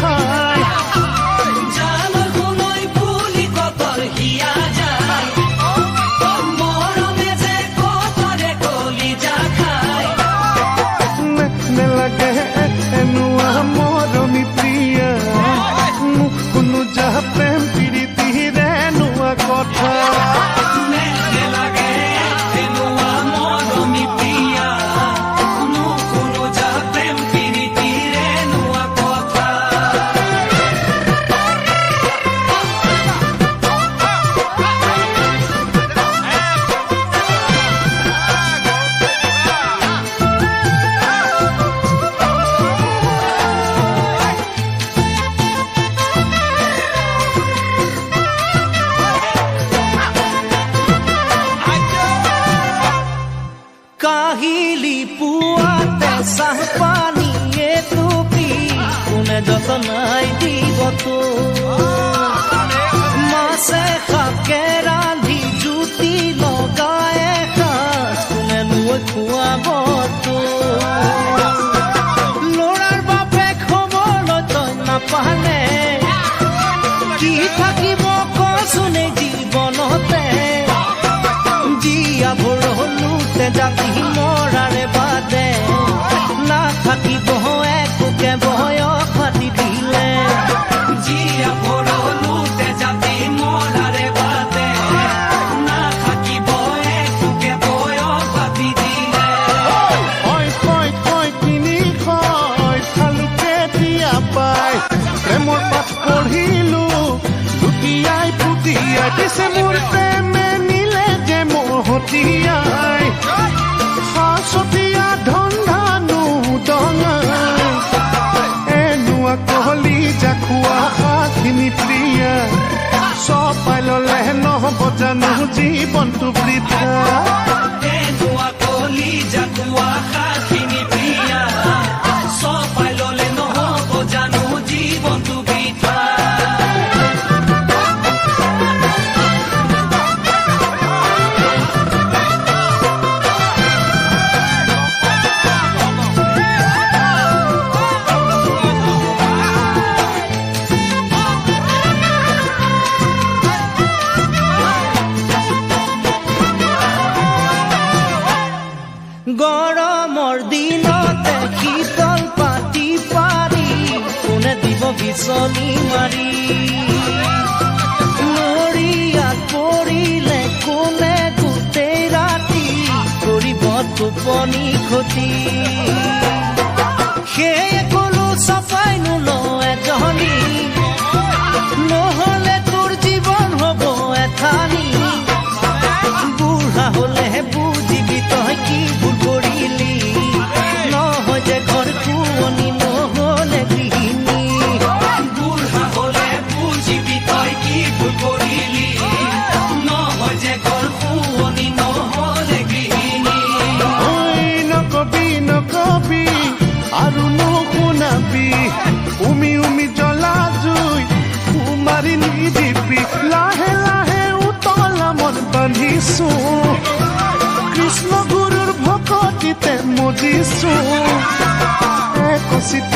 看。লাগিলি পুয়াতে চাহ পানীয়ে টুপি কোনে যতনাই দিব তো? মাছে খাকে খোৱা খিনি প্ৰিয়া চব পাই ল'লেহে নহ'ব জানো জীৱনটো বৃদ্ধা কলি জাখুৱা পিছনি মাৰি। লৰিয়াত পৰিলে কোনে গোটেই ৰাতি কৰিব টোপনি খতি সেয়ে কলো চাপাই নোলো এজনী মজিছো কৃষ্ণ গুৰুৰ ভকতিতে মজিছো একচিত